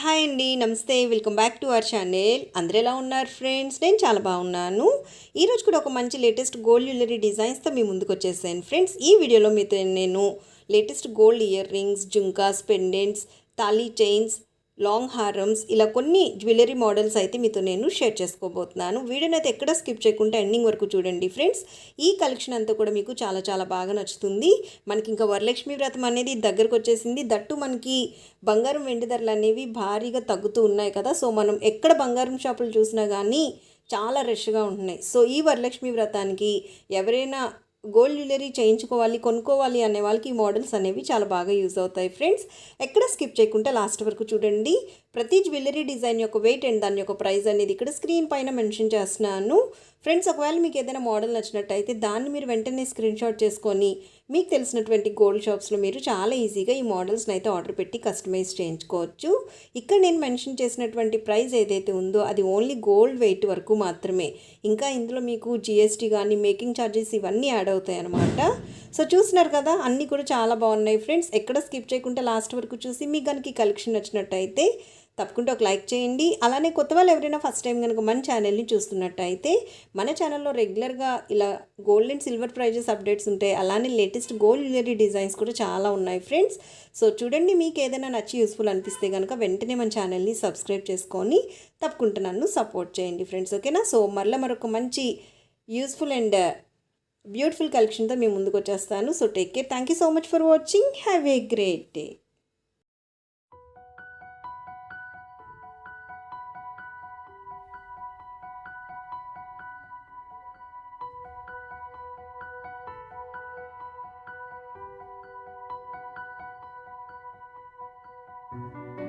Hi అండి నమస్తే. Welcome back to our channel. అందరూ ఎలా ఉన్నారు ఫ్రెండ్స్? నేను చాలా బాగున్నాను. ఈరోజు కూడా ఒక మంచి లేటెస్ట్ గోల్డ్ జ్యువెలరీ డిజైన్స్తో మీ ముందుకు వచ్చేసాను. ఫ్రెండ్స్ ఈ వీడియోలో మీతో నేను latest gold earrings jhumkas pendants thali chains long హారమ్స్ ఇలా కొన్ని జ్యువెలరీ మోడల్స్ అయితే మీతో నేను షేర్ చేసుకోబోతున్నాను. వీడియోని అయితే ఎక్కడ స్కిప్ చేయకుండా ఎండింగ్ వరకు చూడండి ఫ్రెండ్స్. ఈ కలెక్షన్ అంతా కూడా మీకు చాలా చాలా బాగా నచ్చుతుంది. మనకి ఇంకా వరలక్ష్మి వ్రతం అనేది దగ్గరకు వచ్చేసింది. దట్టు మనకి బంగారం వెండి ధరలు అనేవి భారీగా తగ్గుతూ ఉన్నాయి కదా. సో మనం ఎక్కడ బంగారం షాపులు చూసినా కానీ చాలా రష్గా ఉంటున్నాయి. సో ఈ వరలక్ష్మి వ్రతానికి ఎవరైనా గోల్డ్ జ్యువెలరీ చేయించుకోవాలి కొనుక్కోవాలి అనే వాళ్ళకి ఈ మోడల్స్ అనేవి చాలా బాగా యూజ్ అవుతాయి ఫ్రెండ్స్. ఎక్కడ స్కిప్ చేయకుండా లాస్ట్ వరకు చూడండి. ప్రతి జ్యువెలరీ డిజైన్ యొక్క వెయిట్ అండ్ దాని యొక్క ప్రైస్ అనేది ఇక్కడ స్క్రీన్ పైన మెన్షన్ చేస్తున్నాను. ఫ్రెండ్స్ ఒకవేళ మీకు ఏదైనా మోడల్ నచ్చినట్టయితే దాన్ని మీరు వెంటనే స్క్రీన్ షాట్ చేసుకొని మీకు తెలిసినటువంటి గోల్డ్ షాప్స్లో మీరు చాలా ఈజీగా ఈ మోడల్స్ని అయితే ఆర్డర్ పెట్టి కస్టమైజ్ చేయించుకోవచ్చు. ఇక్కడ నేను మెన్షన్ చేసినటువంటి ప్రైస్ ఏదైతే ఉందో అది ఓన్లీ గోల్డ్ వెయిట్ వరకు మాత్రమే. ఇంకా ఇందులో మీకు జిఎస్టీ కానీ మేకింగ్ ఛార్జెస్ ఇవన్నీ యాడ్ అవుతాయి అన్నమాట. సో చూస్తున్నారు కదా అన్నీ కూడా చాలా బాగున్నాయి ఫ్రెండ్స్ ఎక్కడ స్కిప్ చేయకుండా లాస్ట్ వరకు చూసి మీకు కనుక కలెక్షన్ నచ్చినట్టయితే తప్పకుండా ఒక లైక్ చేయండి. అలానే కొత్త వాళ్ళు ఎవరైనా ఫస్ట్ టైం కనుక మన ఛానల్ని చూస్తున్నట్టయితే మన ఛానల్లో రెగ్యులర్గా ఇలా gold and silver prices updates ఉంటాయి. అలానే లేటెస్ట్ గోల్డ్ జ్యువెలరీ డిజైన్స్ కూడా చాలా ఉన్నాయి ఫ్రెండ్స్. సో చూడండి మీకు ఏదైనా నచ్చి యూస్ఫుల్ అనిపిస్తే కనుక వెంటనే మన ఛానల్ని సబ్స్క్రైబ్ చేసుకొని తప్పకుండా నన్ను సపోర్ట్ చేయండి ఫ్రెండ్స్. ఓకేనా? సో మళ్ళీ మరొక మంచి యూస్ఫుల్ అండ్ బ్యూటిఫుల్ కలెక్షన్తో మేము ముందుకు వచ్చేస్తాను. So take care. Thank you so much for watching. Have a great day. Bye.